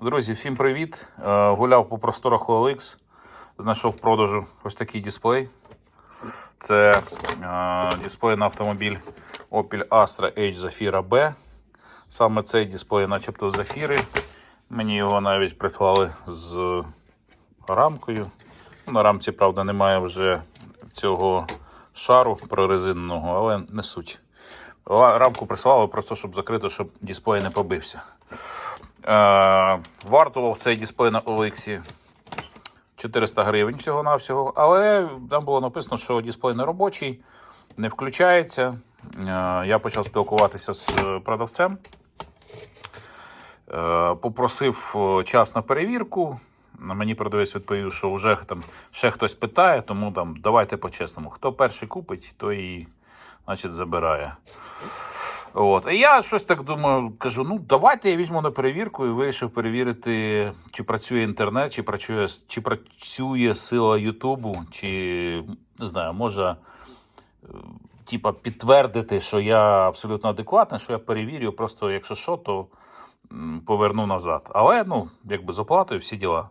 Друзі, всім привіт! Е, Гуляв по просторах OLX, знайшов в продажу ось такий дисплей. Це е, дисплей на автомобіль Opel Astra H Zafira B. Саме цей дисплей, начебто Zafira. Мені його навіть прислали з рамкою. Ну, На рамці, правда, немає вже цього шару прорезиненого, але не суть. Рамку прислали просто, щоб закрити, щоб дисплей не побився. Е, вартував цей дисплей на OLX 400 гривень всього-навсього, але там було написано, що дисплей не робочий, не включається. Е, я почав спілкуватися з е, продавцем. Попросив час на перевірку. Мені продавець відповів, що вже там ще хтось питає, тому там давайте по-чесному. Хто перший купить, той і значить, забирає. От. І я щось так думаю, кажу: ну давайте я візьму на перевірку і вирішив перевірити, чи працює інтернет, чи працює, чи працює сила Ютубу, чи не знаю, може е, типа підтвердити, що я абсолютно адекватний, що я перевірю, просто якщо що, то поверну назад. Але ну, якби з оплатою всі діла.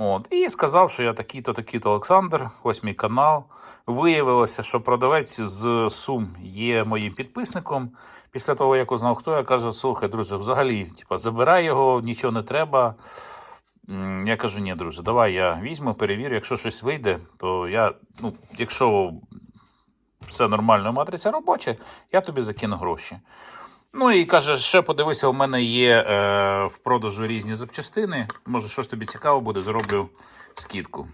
От. І сказав, що я такий-то, такий-то Олександр, ось мій канал. Виявилося, що продавець з Сум є моїм підписником. Після того, як узнав, хто я кажу, слухай, друже, взагалі, типа, забирай його, нічого не треба. Я кажу, ні, друже, давай я візьму, перевірю, якщо щось вийде, то я, ну, якщо все нормально, матриця робоча, я тобі закину гроші. Ну і каже, ще подивися, у мене є е, в продажу різні запчастини. Може, щось тобі цікаво буде, зроблю скидку.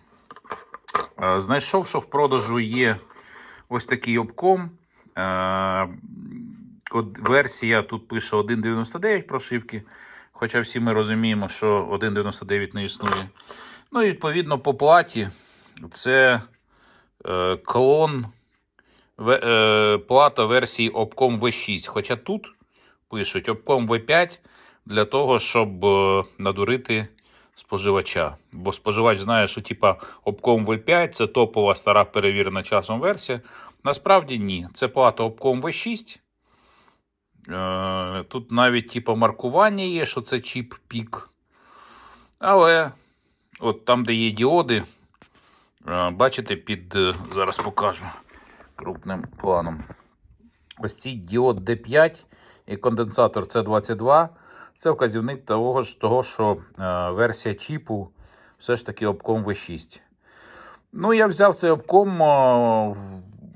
Е, знайшов, що в продажу є ось такий обком. Е, от версія тут пише 1.99 прошивки. Хоча всі ми розуміємо, що 1.99 не існує. Ну і відповідно по платі це е, клон е, плата версії Opcom V6. Хоча тут пишуть Opcom V5 для того, щоб е, надурити споживача. Бо споживач знає, що типа Opcom V5 це топова стара перевірена часом версія. Насправді ні. Це плата Opcom V6. Е, Тут навіть типа маркування є, що це чіп пік. Але от там, де є діоди, е, бачите, під зараз покажу крупним планом. Ось цей діод D5 і конденсатор C22 це вказівник того, того що е, версія чіпу все ж таки обком V6. Ну, я взяв цей обком е,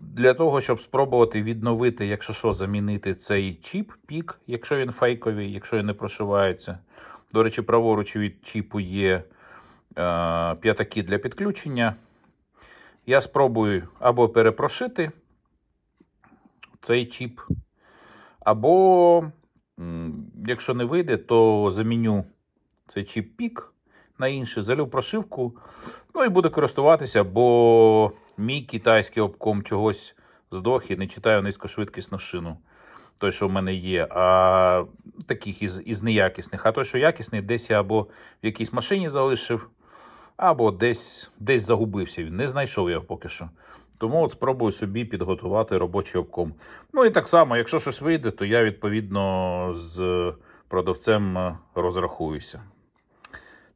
для того, щоб спробувати відновити, якщо що, замінити цей чіп, пік, якщо він фейковий, якщо він не прошивається. До речі, праворуч від чіпу є е, п'ятаки для підключення. Я спробую або перепрошити цей чіп, або, якщо не вийде, то заміню цей чіп пік на інший, залю прошивку, ну і буду користуватися, бо мій китайський обком чогось здох і не читаю низькошвидкісну шину. Той, що в мене є, а таких із, із неякісних. А той, що якісний, десь я або в якійсь машині залишив, або десь, десь загубився. Він не знайшов його поки що. Тому от спробую собі підготувати робочий обком. Ну і так само, якщо щось вийде, то я відповідно з продавцем е, розрахуюся.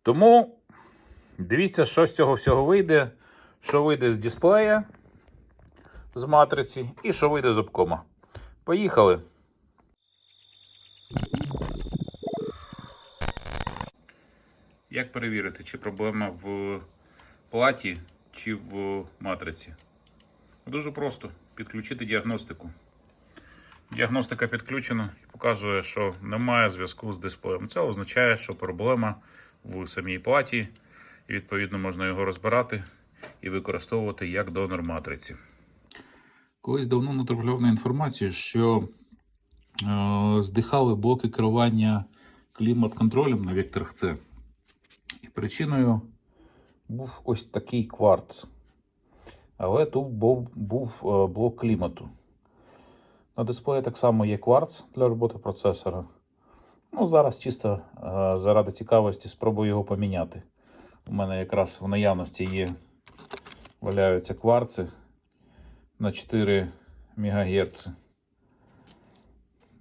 Тому дивіться, що з цього всього вийде, що вийде з дисплея, з матриці, і що вийде з обкома. Поїхали! Як перевірити, чи проблема в платі, чи в матриці? Дуже просто підключити діагностику. Діагностика підключена і показує, що немає зв'язку з дисплеєм. Це означає, що проблема в самій платі, і відповідно можна його розбирати і використовувати як донор матриці. Колись давно натрапляв на інформацію, що е, здихали блоки керування клімат-контролем на векторах С. І причиною був ось такий кварц. Але тут був, був е, блок клімату. На дисплеї так само є кварц для роботи процесора. Ну, зараз чисто е, заради цікавості спробую його поміняти. У мене якраз в наявності є, валяються кварци на 4 МГц.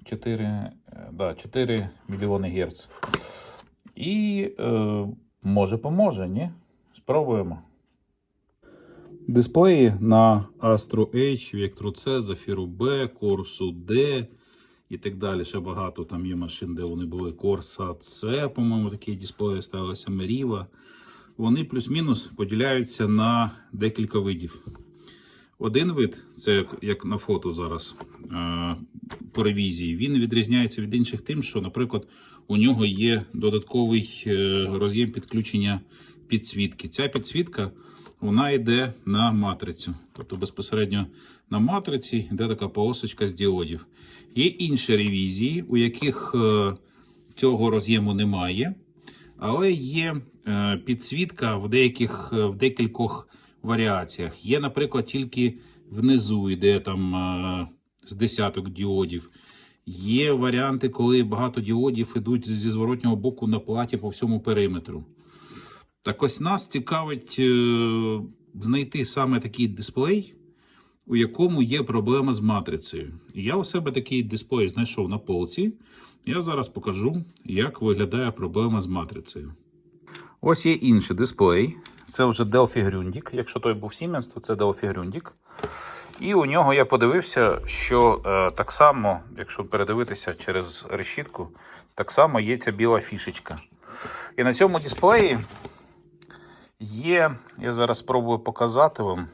4, е, да, 4 мільйони Гц. І е, може поможе, ні? Спробуємо. Дисплеї на Astro H, Vectro C, Zafiro B, Corsa D і так далі. Ще багато там є машин, де вони були. Corsa C, по-моєму, такі дисплеї ставилися Meriva. Вони плюс-мінус поділяються на декілька видів. Один вид, це як, як на фото зараз е, по ревізії, він відрізняється від інших тим, що, наприклад, у нього є додатковий е, роз'єм підключення підсвітки. Ця підсвітка вона йде на матрицю. Тобто безпосередньо на матриці йде така полосочка з діодів. Є інші ревізії, у яких е, цього роз'єму немає, але є е, підсвітка в деяких е, в декількох варіаціях. Є, наприклад, тільки внизу йде там з десяток діодів. Є варіанти, коли багато діодів йдуть зі зворотнього боку на платі по всьому периметру. Так ось нас цікавить е, знайти саме такий дисплей, у якому є проблема з матрицею. Я у себе такий дисплей знайшов на полці. Я зараз покажу, як виглядає проблема з матрицею. Ось є інший дисплей. Це вже Delphi Grundig. Якщо той був Siemens, то це Delphi Grundig. І у нього я подивився, що е, так само, якщо передивитися через решітку, так само є ця біла фішечка. І на цьому дисплеї є, я зараз спробую показати вам,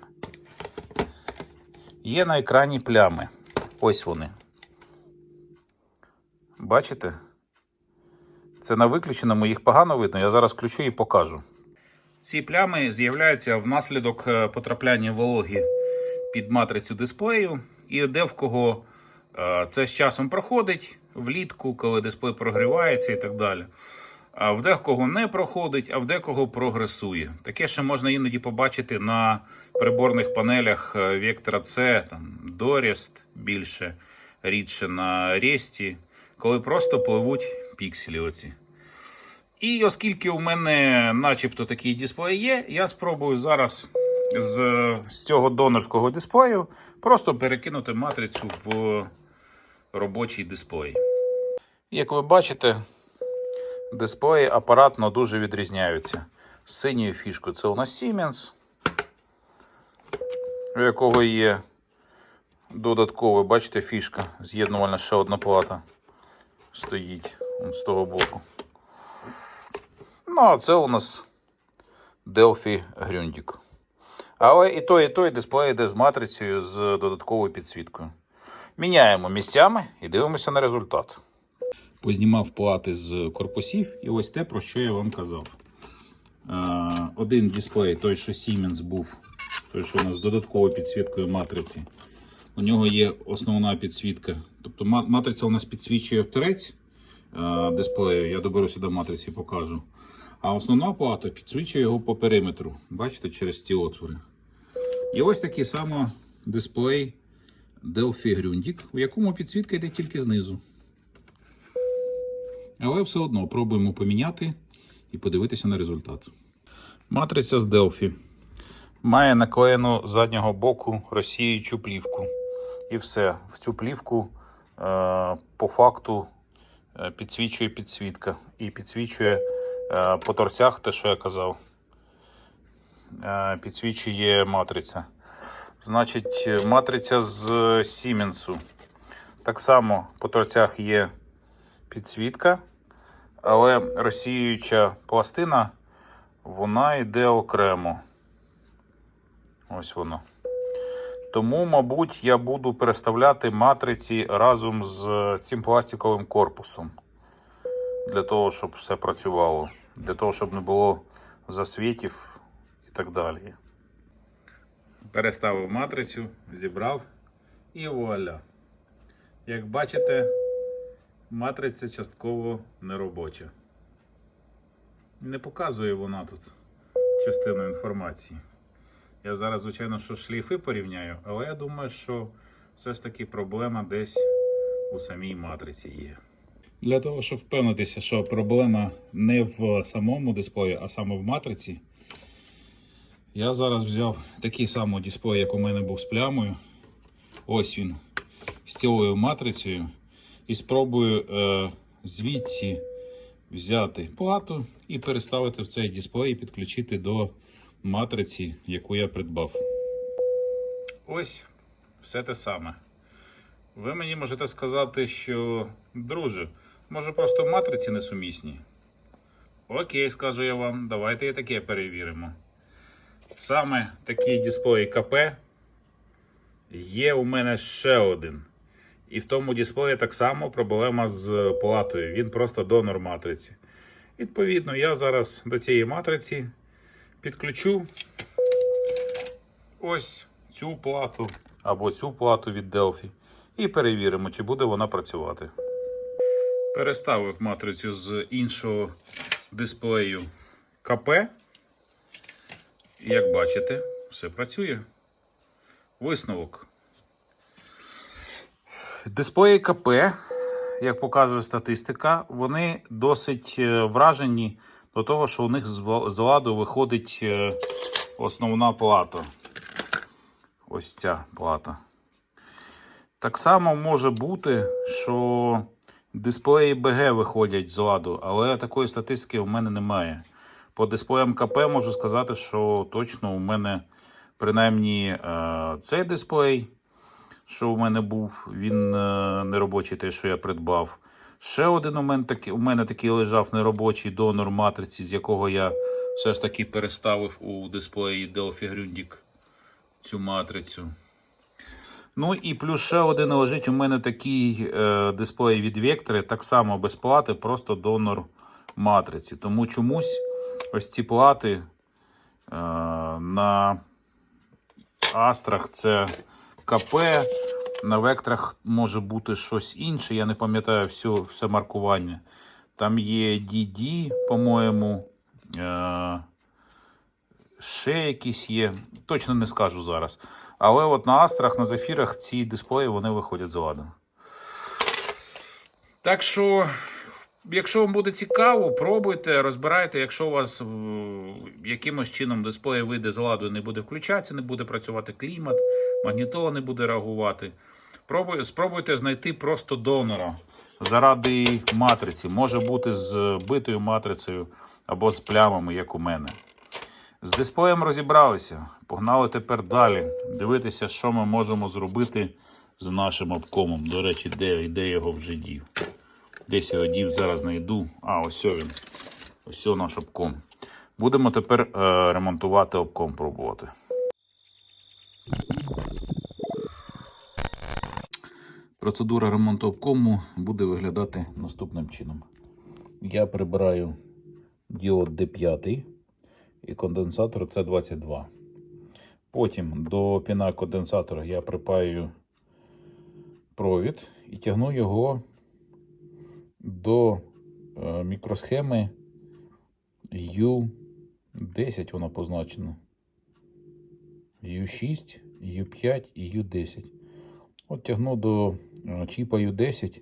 є на екрані плями. Ось вони. Бачите? Це на виключеному, їх погано видно. Я зараз включу і покажу. Ці плями з'являються внаслідок е, потрапляння вологи під матрицю дисплею. І де в кого е, це з часом проходить влітку, коли дисплей прогрівається і так далі. А в декого не проходить, а в декого прогресує. Таке ще можна іноді побачити на приборних панелях е, Vectra C, там Dorest більше, рідше на Ресті, коли просто пливуть пікселі оці. І оскільки у мене начебто такий дисплей є, я спробую зараз з, з цього донорського дисплею просто перекинути матрицю в робочий дисплей. Як ви бачите, дисплеї апаратно дуже відрізняються. З синьою фішкою це у нас Siemens, у якого є додаткова, бачите, фішка. З'єднувальна ще одна плата стоїть з того боку. Ну, а це у нас Delphi Grundig. Але і той, і той дисплей йде з матрицею з додатковою підсвіткою. Міняємо місцями і дивимося на результат. Познімав плати з корпусів, і ось те, про що я вам казав. Е, Один дисплей, той, що Siemens був, той, що у нас з додатковою підсвіткою матриці. У нього є основна підсвітка. Тобто матриця у нас підсвічує торець е, дисплею. Я доберуся до матриці і покажу. А основна плата підсвічує його по периметру. Бачите, через ці отвори. І ось такий само дисплей Delphi Grundig, у якому підсвітка йде тільки знизу. Але все одно пробуємо поміняти і подивитися на результат. Матриця з Delphi має наклеєну з заднього боку розсіючу плівку. І все. В цю плівку е, по факту е, підсвічує підсвітка. І підсвічує е, по торцях те, що я казав. Підсвічує матриця. Значить, матриця з Сіменсу. Так само по торцях є підсвітка, але розсіююча пластина вона йде окремо. Ось воно. Тому, мабуть, я буду переставляти матриці разом з цим пластиковим корпусом. Для того, щоб все працювало. Для того, щоб не було засвітів і так далі. Переставив матрицю, зібрав і вуаля. Як бачите, матриця частково неробоча. Не показує вона тут частину інформації. Я зараз, звичайно, що шліфи порівняю, але я думаю, що все ж таки проблема десь у самій матриці є. Для того, щоб впевнитися, що проблема не в самому дисплеї, а саме в матриці, я зараз взяв такий самий дисплей, як у мене був з плямою. Ось він з цілою матрицею. І спробую е, звідси взяти плату і переставити в цей дисплей і підключити до матриці, яку я придбав. Ось все те саме. Ви мені можете сказати, що, друже, може просто матриці несумісні. Окей, скажу я вам, давайте і таке перевіримо. Саме такий дисплей КП є у мене ще один. І в тому дисплеї так само проблема з платою. Він просто донор матриці. Відповідно, я зараз до цієї матриці підключу ось цю плату або цю плату від Delphi і перевіримо, чи буде вона працювати. Переставив матрицю з іншого дисплею КП. І як бачите, все працює. Висновок. Дисплеї КП, як показує статистика, вони досить е, вражені до того, що у них з ладу виходить е, основна плата. Ось ця плата. Так само може бути, що дисплеї БГ виходять з ладу, але такої статистики в мене немає. По дисплеям КП можу сказати, що точно у мене принаймні е, цей дисплей, що у мене був, він е, неробочий, той, що я придбав. Ще один у мене, такий, у мене такий лежав неробочий донор матриці, з якого я все ж таки переставив у дисплеї Delphi Grundig цю матрицю. Ну і плюс ще один лежить у мене такий е, дисплей від Vectre, так само без плати, просто донор матриці. Тому чомусь ось ці плати е, на Астрах це КП, на векторах може бути щось інше. Я не пам'ятаю все, все маркування. Там є DD, по-моєму. Е, ще якісь є. Точно не скажу зараз. Але от на Астрах, на Зефірах ці дисплеї вони виходять з ладу. Так що, якщо вам буде цікаво, пробуйте, розбирайте. Якщо у вас е, якимось чином дисплей вийде з ладу, не буде включатися, не буде працювати клімат, магнітола не буде реагувати. Пробуй, спробуйте знайти просто донора заради матриці. Може бути з битою матрицею або з плямами, як у мене. З дисплеєм розібралися. Погнали тепер далі. Дивитися, що ми можемо зробити з нашим обкомом. До речі, де, де його вже дів. Десь його дів, зараз знайду. А, ось він. Ось наш обком. Будемо тепер е, ремонтувати обком пробувати. Процедура ремонту обкому буде виглядати наступним чином. Я прибираю діод D5 і конденсатор C22. Потім до піна конденсатора я припаю провід і тягну його до е, мікросхеми U10, воно позначено. U6, U5 і U10. От тягну до е, чіпа U10,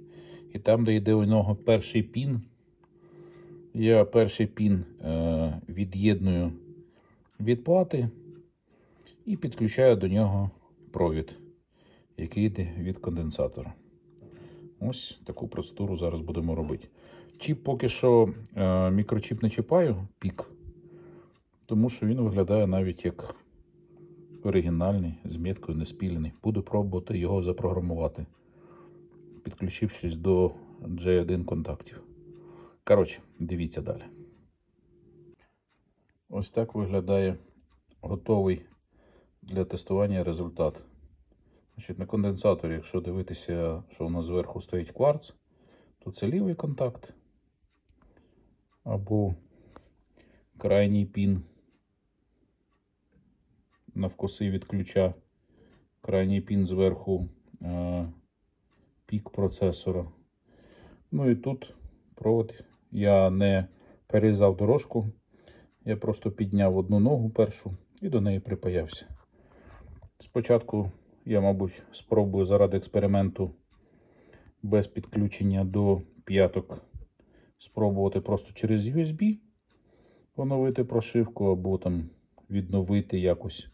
і там, де йде у нього перший пін, я перший пін е, від'єдную від плати і підключаю до нього провід, який йде від конденсатора. Ось таку процедуру зараз будемо робити. Чіп поки що е, мікрочіп не чіпаю, пік, тому що він виглядає навіть як оригінальний, з міткою не спілений. Буду пробувати його запрограмувати, підключившись до J1 контактів. Коротше, дивіться далі. Ось так виглядає готовий для тестування результат. Значить, на конденсаторі, якщо дивитися, що у нас зверху стоїть кварц, то це лівий контакт або крайній пін навкоси від ключа, крайній пін зверху е, пік процесора. Ну і тут провод. Я не перерізав дорожку, я просто підняв одну ногу першу і до неї припаявся. Спочатку я, мабуть, спробую заради експерименту без підключення до п'яток спробувати просто через USB поновити прошивку або там відновити якось.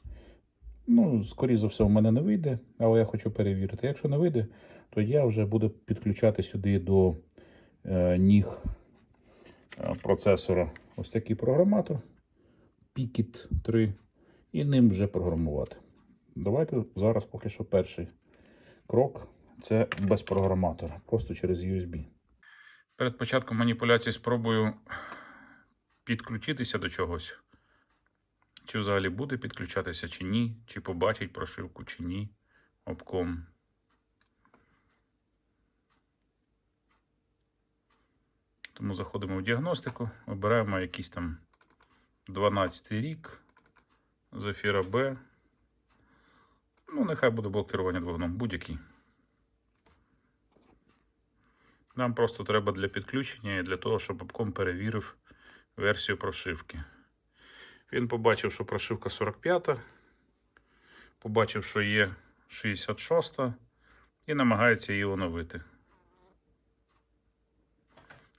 Ну, скоріше за все, у мене не вийде, але я хочу перевірити. Якщо не вийде, то я вже буду підключати сюди до е, ніг е, процесора ось такий програматор Pickit 3, і ним вже програмувати. Давайте зараз поки що перший крок це без програматора, просто через USB. Перед початком маніпуляції спробую підключитися до чогось. Чи взагалі буде підключатися, чи ні, чи побачить прошивку, чи ні. Обком. Тому заходимо в діагностику, обираємо якийсь там 12 рік Зефіра Б. Ну, нехай буде блок керування двигуном, будь-який. Нам просто треба для підключення і для того, щоб обком перевірив версію прошивки. Він побачив, що прошивка 45, побачив, що є 66 і намагається її оновити.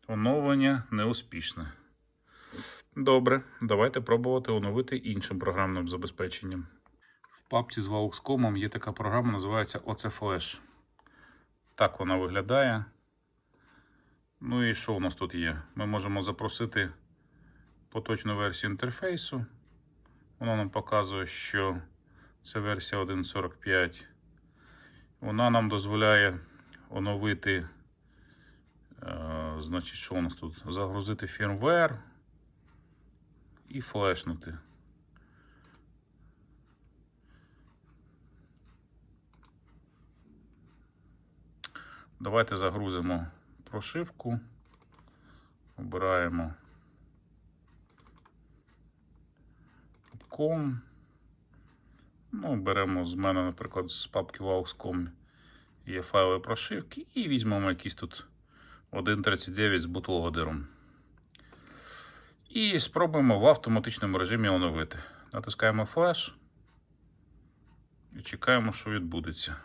Оновлення неуспішне. Добре, давайте пробувати оновити іншим програмним забезпеченням. Папці з Vauxcom є така програма, називається OC Flash. Так вона виглядає. Ну і що у нас тут є? Ми можемо запросити поточну версію інтерфейсу. Вона нам показує, що це версія 1.45. Вона нам дозволяє оновити, е, значить, що у нас тут? Загрузити фірмвер і флешнути. Давайте загрузимо прошивку. Обираємо ком. Ну, беремо з мене, наприклад, з папки Vaux.com є файли прошивки і візьмемо якийсь тут 1.39 з бутлогодером. І спробуємо в автоматичному режимі оновити. Натискаємо флеш і чекаємо, що відбудеться.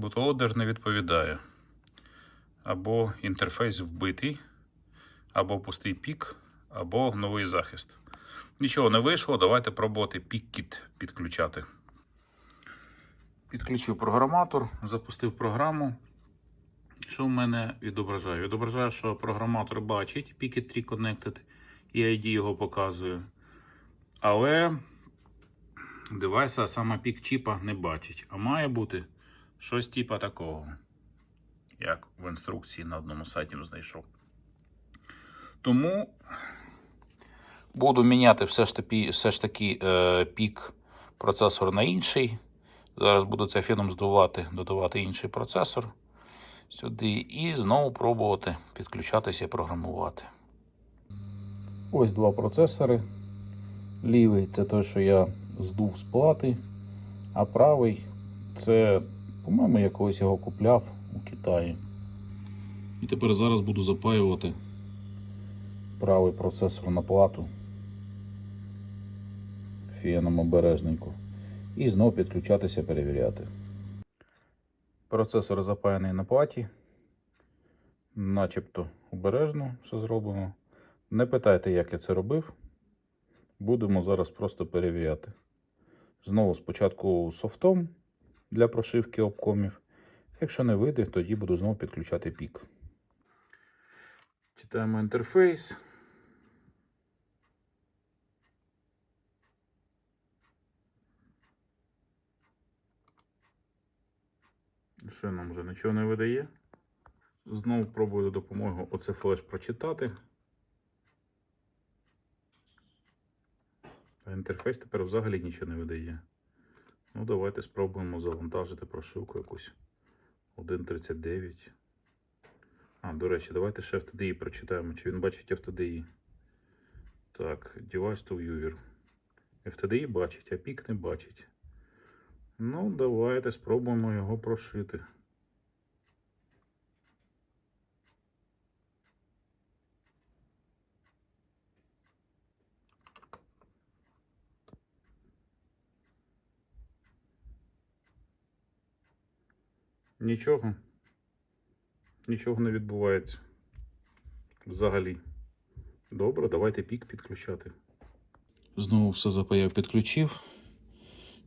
Bootloader не відповідає. Або інтерфейс вбитий, або пустий пік, або новий захист. Нічого не вийшло, давайте пробувати PickKit підключати. Підключив програматор, запустив програму. Що в мене відображає? Відображає, що програматор бачить Picket 3 Connected і ID його показує. Але девайса саме пік чіпа не бачить. А має бути щось типа такого, як в інструкції на одному сайті знайшов. Тому буду міняти все ж таки, все ж таки е, пік процесор на інший. Зараз буду це фіном здувати, додавати інший процесор сюди і знову пробувати підключатися і програмувати. Ось два процесори. Лівий це той, що я здув з плати, а правий це, по-моєму, я колись його купляв у Китаї. І тепер зараз буду запаювати правий процесор на плату фіном обережненько. І знову підключатися, перевіряти. Процесор запаяний на платі. Начебто обережно все зроблено. Не питайте, як я це робив. Будемо зараз просто перевіряти. Знову спочатку софтом для прошивки обкомів. Якщо не вийде, тоді буду знову підключати пік. Читаємо інтерфейс. Що нам вже нічого не видає? Знову пробую за допомогою оце флеш прочитати. А інтерфейс тепер взагалі нічого не видає. Ну, давайте спробуємо завантажити прошивку якусь 1.39. А, до речі, давайте ще FTDI прочитаємо, чи він бачить FTDI. Так, Device to Viewer. FTDI бачить, а пік не бачить. Ну, давайте спробуємо його прошити. Нічого. Нічого не відбувається. взагалі. Добре, давайте пік підключати. Знову все запаяв, підключив.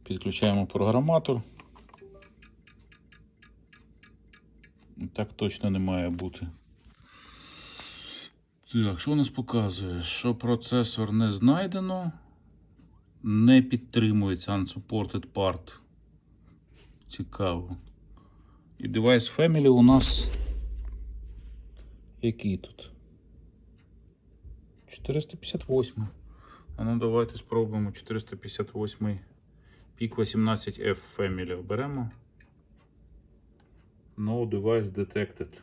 Підключаємо програматор. Так точно не має бути. Так, що у нас показує? Що процесор не знайдено, не підтримується unsupported part. Цікаво. І device family у нас який тут? 458. А ну давайте спробуємо 458 пік 18F Family оберемо. No device detected.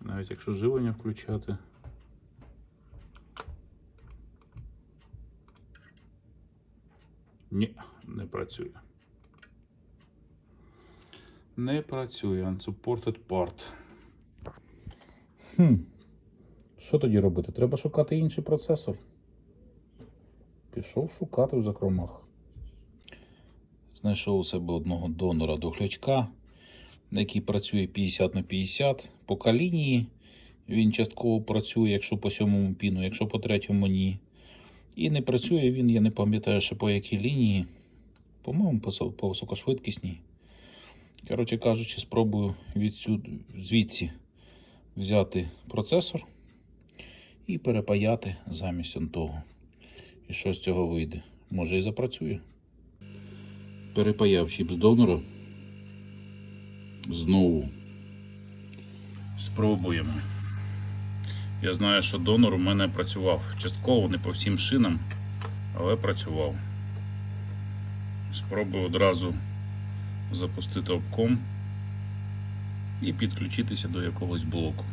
Навіть якщо живлення включати. Ні, не працює. Не працює. Unsupported part. Хм. Що тоді робити? Треба шукати інший процесор. Пішов шукати в закромах. Знайшов у себе одного донора дохлячка, який працює 50 на 50. По калінії він частково працює, якщо по сьомому піну, якщо по третьому ні. І не працює він, я не пам'ятаю, ще по якій лінії. По-моєму, по високошвидкісній. Коротше кажучи, спробую відсюди, звідси взяти процесор і перепаяти замість того. І що з цього вийде? Може і запрацює. Перепаяв чіп з донора. Знову. Спробуємо. Я знаю, що донор у мене працював частково, не по всім шинам, але працював. Спробую одразу запустити обком і підключитися до якогось блоку.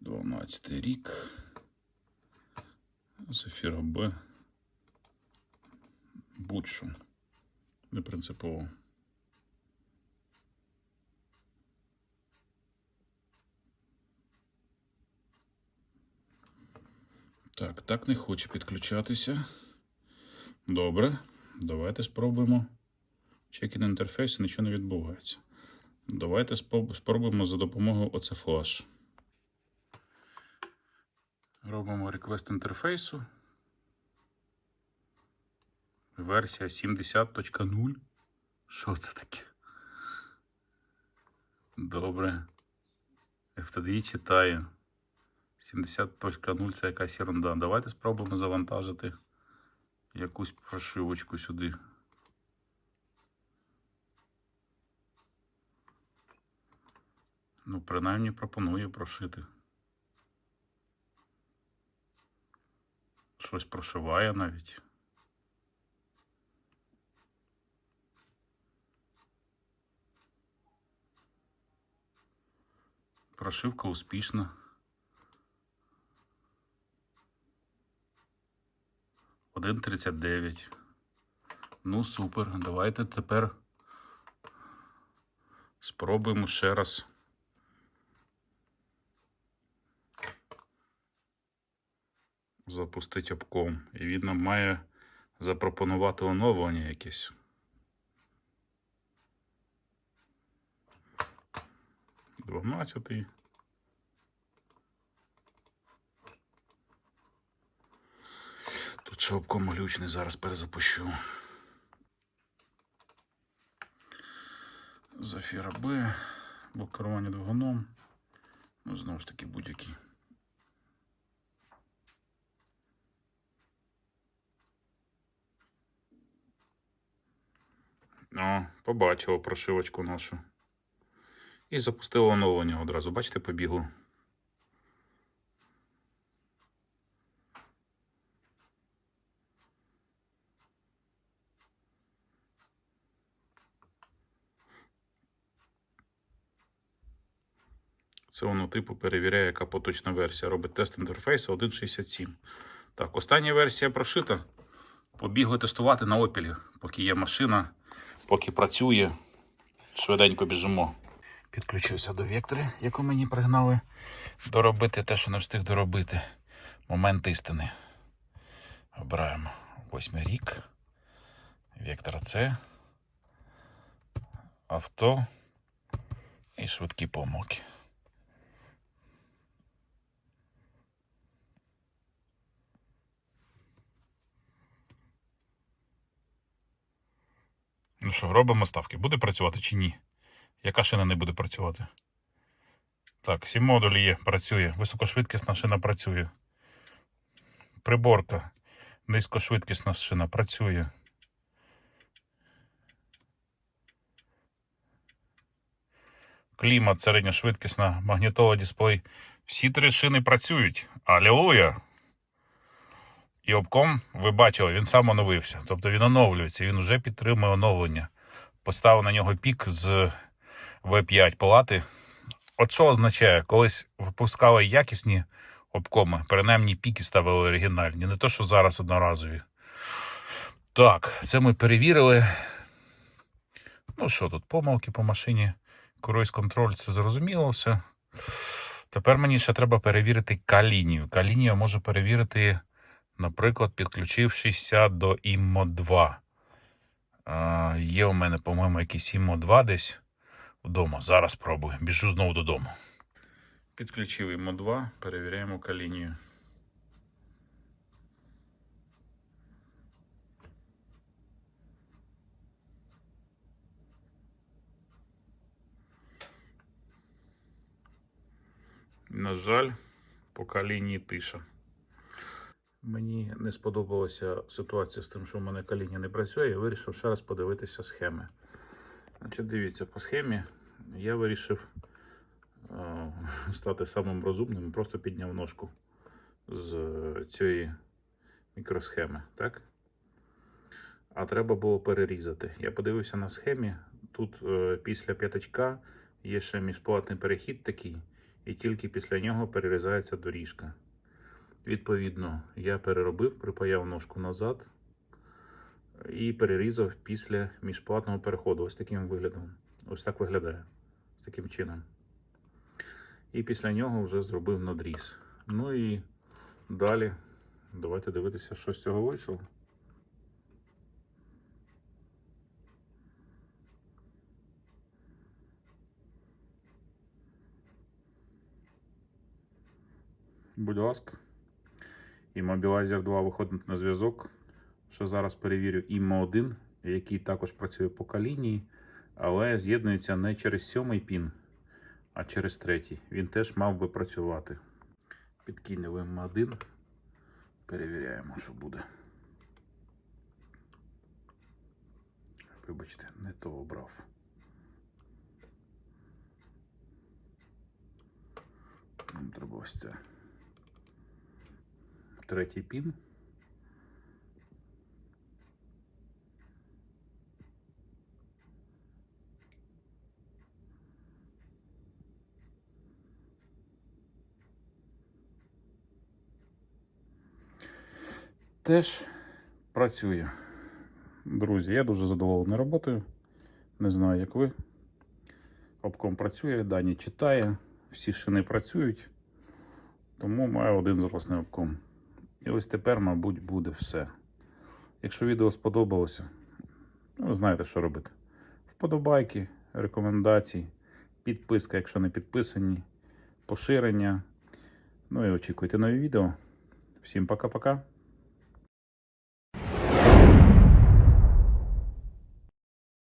Дванадцятий рік. Зефіра Б. Будь-що. Не принципово. Так, так не хоче підключатися. Добре. Давайте спробуємо. Чекін інтерфейс, нічого не відбувається. Давайте спробуємо за допомогою оце флаш. Робимо реквест інтерфейсу. Версія 70.0. Що це таке? Добре. FTDI читає. 70.0 це якась ерунда. Давайте спробуємо завантажити якусь прошивочку сюди. Ну, принаймні пропоную прошити. Щось прошиває навіть. Прошивка успішна. Один тридцять дев'ять. Ну, супер. Давайте тепер спробуємо ще раз. Запустити обком. І він нам має запропонувати оновлення якесь. Дванадцятий. Ще обком глючний, зараз перезапущу. Зафіра Б, блок керування двигуном. Ну, знову ж таки, будь-який. О, побачило прошивочку нашу. І запустило оновлення одразу. Бачите, побігло. Це воно типу перевіряє, яка поточна версія. Робить тест інтерфейсу 1.67. Так, остання версія прошита. Побігли тестувати на опілі, поки є машина, поки працює. Швиденько біжимо. Підключився до вектори, яку мені пригнали. Доробити те, що не встиг доробити. Момент істини. Обираємо восьмий рік. Вектор С. авто і швидкі помилки. Ну що, робимо ставки. Буде працювати чи ні? Яка шина не буде працювати? Так, сім модулі є, працює. Високошвидкісна шина працює. Приборка. Низькошвидкісна шина працює. Клімат, середньошвидкісна, магнітола дисплей. Всі три шини працюють. Алілуя! І обком, ви бачили, він сам оновився. Тобто він оновлюється, він вже підтримує оновлення. Поставив на нього пік з V5 палати. От що означає, колись випускали якісні обкоми, принаймні піки ставили оригінальні, не то, що зараз одноразові. Так, це ми перевірили. Ну що тут, помилки по машині, круїз контроль, це зрозуміло все. Тепер мені ще треба перевірити калінію. Калінію можу перевірити, наприклад, підключившися до IMO 2. А, є у мене, по-моєму, якийсь IMO 2 десь вдома. Зараз спробую. Біжу знову додому. Підключив IMO 2, перевіряємо калінію. На жаль, по лінії тиша. Мені не сподобалася ситуація з тим, що в мене каління не працює. Я вирішив ще раз подивитися схеми. Значить, дивіться, по схемі я вирішив е, стати самим розумним, просто підняв ножку з цієї мікросхеми. Так? А треба було перерізати. Я подивився на схемі. Тут е, після п'ятачка є ще міжплатний перехід такий, і тільки після нього перерізається доріжка. Відповідно, я переробив, припаяв ножку назад і перерізав після міжплатного переходу. Ось таким виглядом. Ось так виглядає. З таким чином. І після нього вже зробив надріз. Ну і далі давайте дивитися, що з цього вийшло. Будь ласка. І Mobilizer 2 виходить на зв'язок. Що зараз перевірю IMO 1, який також працює по калінії, але з'єднується не через сьомий пін, а через третій. Він теж мав би працювати. Підкинув IMO 1. Перевіряємо, що буде. Вибачте, не то обрав. Нам треба ось це. Третій пін. Теж працює. Друзі, я дуже задоволений роботою. Не знаю, як ви. Обком працює, дані читає, всі шини працюють. Тому маю один запасний обком. І ось тепер, мабуть, буде все. Якщо відео сподобалося, ну, ви знаєте, що робити. Вподобайки, рекомендації, підписка, якщо не підписані, поширення. Ну і очікуйте нові відео. Всім пока-пока.